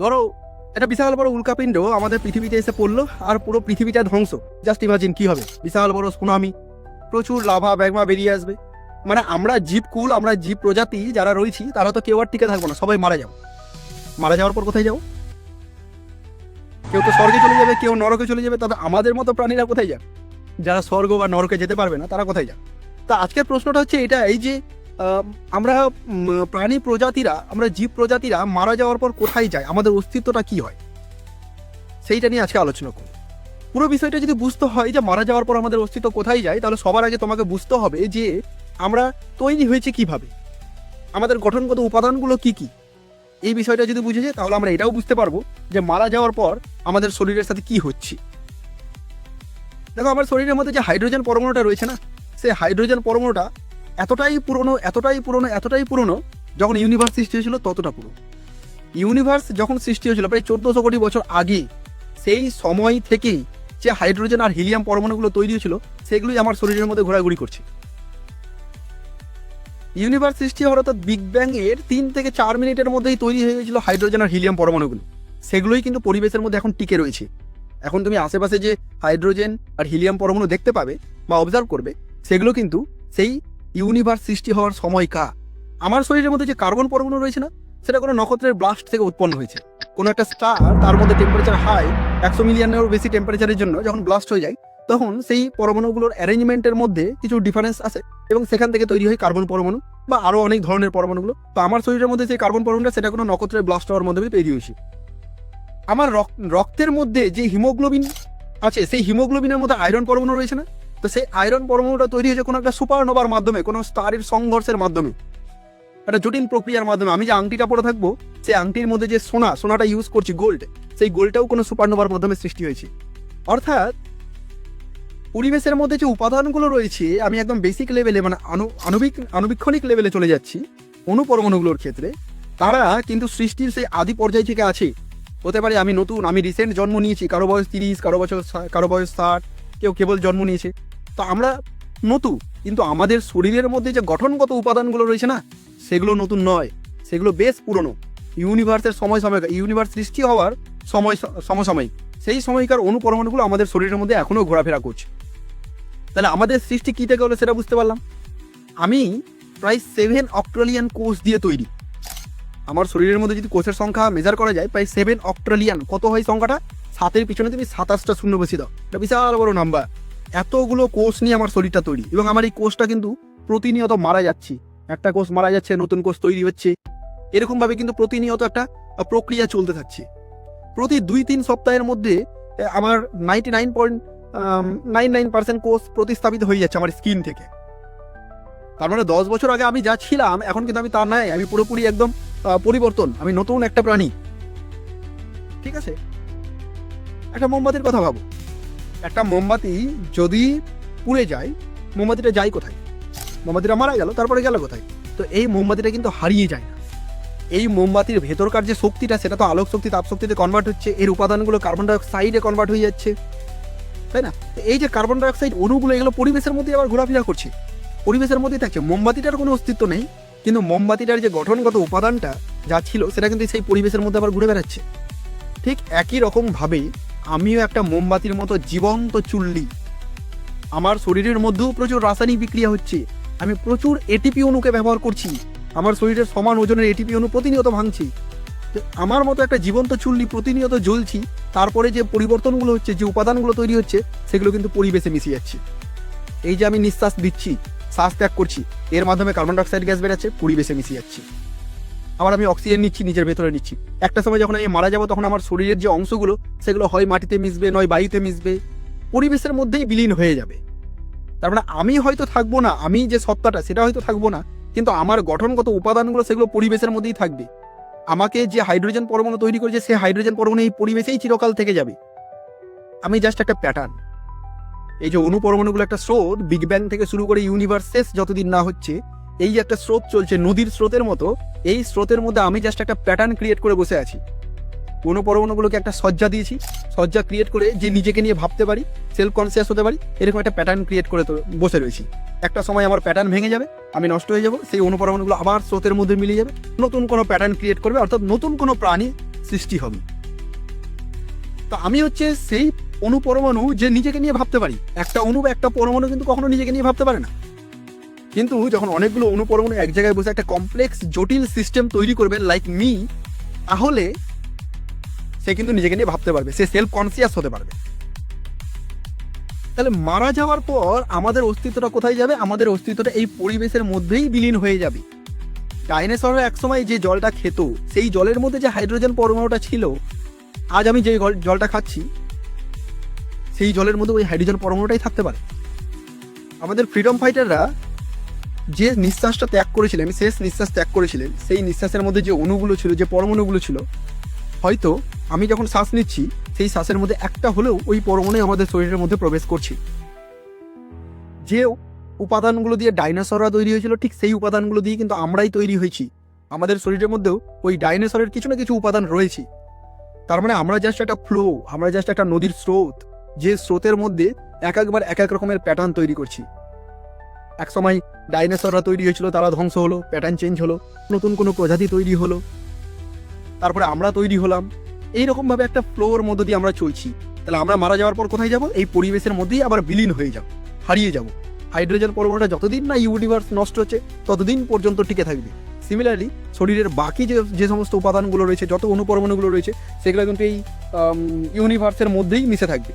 ধরো একটা বিশাল বড় উল্কাপিণ্ড আমাদের পৃথিবীতে এসে পড়ল, আর পুরো পৃথিবীটা ধ্বংস। জাস্ট ইমাজিন কি হবে? বিশাল বড় সুনামি প্রচুর লাভা ব্যাগমা বেরিয়ে আসবে। মানে আমরা জীবকুল আমরা জীব প্রজাতি যারা রয়েছি, তারা তো কেউ আর টিকে থাকব না, সবাই মারা যাব। মারা যাওয়ার পর কোথায় যাব? কেউ তো স্বর্গে চলে যাবে, কেউ নরকে চলে যাবে, তবে আমাদের মতো প্রাণীরা কোথায় যাবে? যারা স্বর্গ বা নরকে যেতে পারবে না, তারা কোথায় যাবে? তা আজকের প্রশ্নটা হচ্ছে এটা, এই যে আমরা প্রাণী প্রজাতিরা, আমরা জীব প্রজাতিরা মারা যাওয়ার পর কোথায় যায়? আমাদের অস্তিত্বটা কি হয়? সেইটা নিয়ে আজকে আলোচনা করব। পুরো বিষয়টা যদি বুঝতে হয় যে মারা যাওয়ার পর আমাদের অস্তিত্ব কোথায় যায়, তাহলে সবার আগে তোমাকে বুঝতে হবে যে আমরা তৈরি হয়েছে কীভাবে? আমাদের গঠনগত উপাদানগুলো কি কি? এই বিষয়টা যদি বুঝে যায় তাহলে আমরা এটাও বুঝতে পারব যে মারা যাওয়ার পর আমাদের শরীরের সাথে কি হচ্ছে। দেখো, আমার শরীরের মধ্যে যে হাইড্রোজেন পরমাণুটা রয়েছে না, সেই হাইড্রোজেন পরমাণুটা এতটাই পুরনো এতটাই পুরনো এতটাই পুরনো, যখন ইউনিভার্স সৃষ্টি হয়েছিল ততটা পুরনো। ইউনিভার্স যখন সৃষ্টি হয়েছিল, প্রায় চোদ্দশো কোটি বছর আগে, সেই সময় থেকেই যে হাইড্রোজেন আর হিলিয়াম পরমাণুগুলো তৈরি হয়েছিল, সেগুলোই আমার শরীরের মধ্যে ঘোরাঘুরি করছে। ইউনিভার্স সৃষ্টি হওয়ার অর্থাৎ বিগ ব্যাং এর তিন থেকে চার মিনিটের মধ্যেই তৈরি হয়ে গেছিল হাইড্রোজেন আর হিলিয়াম পরমাণুগুলো। সেগুলোই কিন্তু পরিবেশের মধ্যে এখন টিকে রয়েছে। এখন তুমি আশেপাশে যে হাইড্রোজেন আর হিলিয়াম পরমাণু দেখতে পাবে বা অবজার্ভ করবে, সেগুলো কিন্তু সেই ইউনিভার্স সৃষ্টি হওয়ার সময়কা আমার শরীরের মধ্যে যে কার্বন পরমাণু রয়েছে না, সেটা কোনো নক্ষত্রের ব্লাস্ট থেকে উৎপন্ন হয়েছে। কোনো একটা স্টার তার মধ্যে টেম্পারেচার হাই একশো মিলিয়নেরও বেশি টেম্পারেচারের জন্য যখন ব্লাস্ট হয়ে যায়, তখন সেই পরমাণুগুলোর অ্যারেঞ্জমেন্টের মধ্যে কিছু ডিফারেন্স আছে এবং সেখান থেকে তৈরি হয় কার্বন পরমাণু বা আরও অনেক ধরনের পরমাণুগুলো। তো আমার শরীরের মধ্যে যে কার্বন পরমাণুটা সেটা কোনো নক্ষত্রের ব্লাস্ট হওয়ার মধ্যে তৈরি হয়েছে। আমার রক- রক্তের মধ্যে যে হিমোগ্লোবিন আছে, সেই হিমোগ্লোবিনের মধ্যে আয়রন পরমাণু রয়েছে না? তো সেই আয়রন পরমাণুটা তৈরি হয়েছে কোনো একটা সুপারনোভার মাধ্যমে, কোনো স্টারের সংঘর্ষের মাধ্যমে। একটা জটিল প্রক্রিয়ার মাধ্যমে। আমি যে আংটিটা পরে থাকব, সেই আংটির মধ্যে যে সোনা, সোনাটা ইউজ করছি গোল্ড সেই গোল্ডটাও কোনো সুপারনোভার মাধ্যমে সৃষ্টি হয়েছে। অর্থাৎ, পরিবেশের মধ্যে যে উপাদানগুলো রয়েছে, আমি একদম বেসিক লেভেলে মানে আণু আণবিক, আণুবীক্ষণিক লেভেলে চলে যাচ্ছি অনুপরমাণুগুলোর ক্ষেত্রে। তারা কিন্তু সৃষ্টির সেই আদি পর্যায় থেকে আছে। হতে পারে আমি নতুন, আমি রিসেন্ট জন্ম নিয়েছি, কারও বয়স তিরিশ, কারও বছর কারও বয়স ষাট, কেউ কেবল জন্ম নিয়েছে। তো আমরা নতুন কিন্তু আমাদের শরীরের মধ্যে যে গঠনগত উপাদানগুলো রয়েছে না, সেগুলো নতুন নয়, সেগুলো বেশ পুরনো। ইউনিভার্সের সময় সময় ইউনিভার্স সৃষ্টি হওয়ার সময় সমসাময়িক সেই সময়কার অনুপরমাণুগুলো আমাদের শরীরের মধ্যে এখনও ঘোরাফেরা করছে। তাহলে আমাদের সৃষ্টি কী থেকে হলো সেটা বুঝতে পারলাম? আমি প্রায় সেভেন অক্ট্রালিয়ান কোষ দিয়ে তৈরি। আমার শরীরের মধ্যে যদি কোষের সংখ্যা মেজার করা যায়, প্রায় সেভেন অক্ট্রালিয়ান কত হয় সংখ্যাটা? সাতের পিছনে তুমি সাতাশটা শূন্য বেশি দাও। এটা বিশাল বড় নাম্বার এতগুলো কোষ নিয়ে আমার শরীরটা তৈরি এবং আমার এই কোষটা কিন্তু প্রতিনিয়ত মারা যাচ্ছি। একটা কোষ মারা যাচ্ছে, নতুন কোষ তৈরি হচ্ছে। এরকমভাবে কিন্তু প্রতিনিয়ত একটা প্রক্রিয়া চলতে থাকছে। প্রতি দুই তিন সপ্তাহের মধ্যে আমার ninety nine point nine nine percent কোষ প্রতিস্থাপিত হয়ে যাচ্ছে আমার স্কিন থেকে। তার মানে দশ বছর আগে আমি যা ছিলাম, এখন কিন্তু আমি তা নাই। আমি পুরোপুরি একদম পরিবর্তন। আমি নতুন একটা প্রাণী। ঠিক আছে? একটা মোমবাতির কথা ভাবো। একটা মোমবাতি যদি পুড়ে যায়, মোমবাতিটা যায় কোথায়? মোমবাতিটা মারা গেল, তারপরে গেল কোথায়? তো এই মোমবাতিটা কিন্তু হারিয়ে যায় না। এই মোমবাতির ভেতরকার যে শক্তিটা, সেটা তো আলোক শক্তি, তাপ শক্তিতে কনভার্ট হচ্ছে, এর উপাদানগুলো কার্বন ডাইঅক্সাইডে কনভার্ট হয়ে যাচ্ছে, তাই না? এই যে কার্বন ডাইঅক্সাইড অণুগুলো, এগুলো পরিবেশের মধ্যে আবার ঘোরাফেরা করছে। পরিবেশের মধ্যেই থাকছে। মোমবাতিটার কোনো অস্তিত্ব নেই, কিন্তু মোমবাতিটার যে গঠনগত উপাদানটা যা ছিল, সেটা কিন্তু সেই পরিবেশের মধ্যে আবার ঘুরে বেড়াচ্ছে। ঠিক একই রকমভাবে আমিও একটা মোমবাতির মতো জীবন্ত চুল্লি। আমার শরীরের মধ্যেও প্রচুর রাসায়নিক বিক্রিয়া হচ্ছে। আমি প্রচুর এটিপি অণুকে ব্যবহার করছি। আমার শরীরের সমান ওজনের এটিপি অণু প্রতিনিয়ত ভাঙছি। আমার মতো একটা জীবন্ত চুল্লি প্রতিনিয়ত জ্বলছি, তারপরে যে পরিবর্তনগুলো হচ্ছে, যে উপাদানগুলো তৈরি হচ্ছে, সেগুলো কিন্তু পরিবেশে মিশে যাচ্ছে। এই যে আমি নিঃশ্বাস দিচ্ছি, শ্বাস ত্যাগ করছি, এর মাধ্যমে কার্বন ডাইঅক্সাইড গ্যাস বেরোচ্ছে পরিবেশে মিশে যাচ্ছে। আবার আমি অক্সিজেন নিচ্ছি, নিজের ভেতরে নিচ্ছি। একটা সময় যখন আমি মারা যাব, তখন আমার শরীরের যে অংশগুলো, সেগুলো হয় মাটিতে মিশবে, নয় বায়ুতে মিশবে। পরিবেশের মধ্যেই বিলীন হয়ে যাবে। তার মানে আমি হয়তো থাকব না, আমি যে সত্তাটা, সেটা হয়তো থাকব না, কিন্তু আমার গঠনগত উপাদানগুলো সেগুলো পরিবেশের মধ্যেই থাকবে। আমাকে যে হাইড্রোজেন পরমাণু তৈরি করেছে, সেই হাইড্রোজেন পরমাণু এই পরিবেশেই চিরকাল থেকে যাবে। আমি জাস্ট একটা প্যাটার্ন এই যে অনুপরমাণুগুলো একটা স্রোত বিগ ব্যাং থেকে শুরু করে ইউনিভার্স শেষ যতদিন না হচ্ছে এই যে একটা স্রোত চলছে, নদীর স্রোতের মতো, এই স্রোতের মধ্যে আমি জাস্ট একটা প্যাটার্ন ক্রিয়েট করে বসে আছি। অনুপরমাণুগুলোকে একটা সজ্জা দিয়েছি, সজ্জা ক্রিয়েট করে যে নিজেকে নিয়ে ভাবতে পারি সেলফ কনসিয়াস হতে পারি, এরকম একটা প্যাটার্ন ক্রিয়েট করে বসে রয়েছি। একটা সময় আমার প্যাটার্ন ভেঙে যাবে, আমি নষ্ট হয়ে যাব, সেই অনুপরমাণুগুলো আবার স্রোতের মধ্যে মিলিয়ে যাবে, নতুন কোনো প্যাটার্ন ক্রিয়েট করবে, অর্থাৎ নতুন কোনো প্রাণী সৃষ্টি হবে। তো আমি হচ্ছে সেই অনুপরমাণু যে নিজেকে নিয়ে ভাবতে পারি, একটা বা একটা পরমাণু কিন্তু কখনো নিজেকে নিয়ে ভাবতে পারে না। কিন্তু যখন অনেকগুলো অনুপরমাণু এক জায়গায় বসে একটা কমপ্লেক্স জটিল সিস্টেম তৈরি করবে লাইক মি তাহলে সে কিন্তু নিজেকে নিয়ে ভাবতে পারবে, সে সেলফ কনসিয়াস হতে পারবে। তাহলে মারা যাওয়ার পর আমাদের অস্তিত্বটা কোথায় যাবে? আমাদের অস্তিত্বটা এই পরিবেশের মধ্যেই বিলীন হয়ে যাবে। ডাইনোসররা একসময় যে জলটা খেত, সেই জলের মধ্যে যে হাইড্রোজেন পরমাণুটা ছিল, আজ আমি যে জলটা খাচ্ছি, সেই জলের মধ্যে ওই হাইড্রোজেন পরমাণুটাই থাকতে পারে। আমাদের ফ্রিডম ফাইটাররা যে নিঃশ্বাসটা ত্যাগ করেছিলেন শেষ নিঃশ্বাস ত্যাগ করেছিলেন, সেই নিঃশ্বাসের মধ্যে যে অণুগুলো ছিল, যে পরমাণুগুলো ছিল, হয়তো আমি যখন শ্বাস নিচ্ছি, সেই শ্বাসের মধ্যে একটা হলেও ওই পরমাণু আমাদের শরীরের মধ্যে প্রবেশ করছে। যে উপাদানগুলো দিয়ে ডাইনোসররা তৈরি হয়েছিল, ঠিক সেই উপাদানগুলো দিয়ে কিন্তু আমরাই তৈরি হয়েছি। আমাদের শরীরের মধ্যেও ওই ডাইনোসরের কিছু না কিছু উপাদান রয়েছে। তার মানে আমরা জাস্ট একটা ফ্লো আমরা জাস্ট একটা নদীর স্রোত, যে স্রোতের মধ্যে এক একবার এক এক রকমের প্যাটার্ন তৈরি করছি। এক সময় ডাইনোসররা তৈরি হয়েছিল, তারা ধ্বংস হলো প্যাটার্ন চেঞ্জ হলো, নতুন কোনো প্রজাতি তৈরি হলো। তারপরে আমরা তৈরি হলাম। এইরকম ভাবে একটা ফ্লোর মধ্য দিয়ে আমরা চলছি। তাহলে আমরা মারা যাওয়ার পর কোথায় যাব? এই পরিবেশের মধ্যেই আবার বিলীন হয়ে যাব, হারিয়ে যাব। হাইড্রোজেন পরমাণুটা যতদিন না ইউনিভার্স নষ্ট হচ্ছে, ততদিন পর্যন্ত টিকে থাকবে। সিমিলারলি শরীরের বাকি যে যে সমস্ত উপাদানগুলো রয়েছে, যত অনুপরমাণুগুলো রয়েছে, সেগুলো কিন্তু এই ইউনিভার্সের মধ্যেই মিশে থাকবে।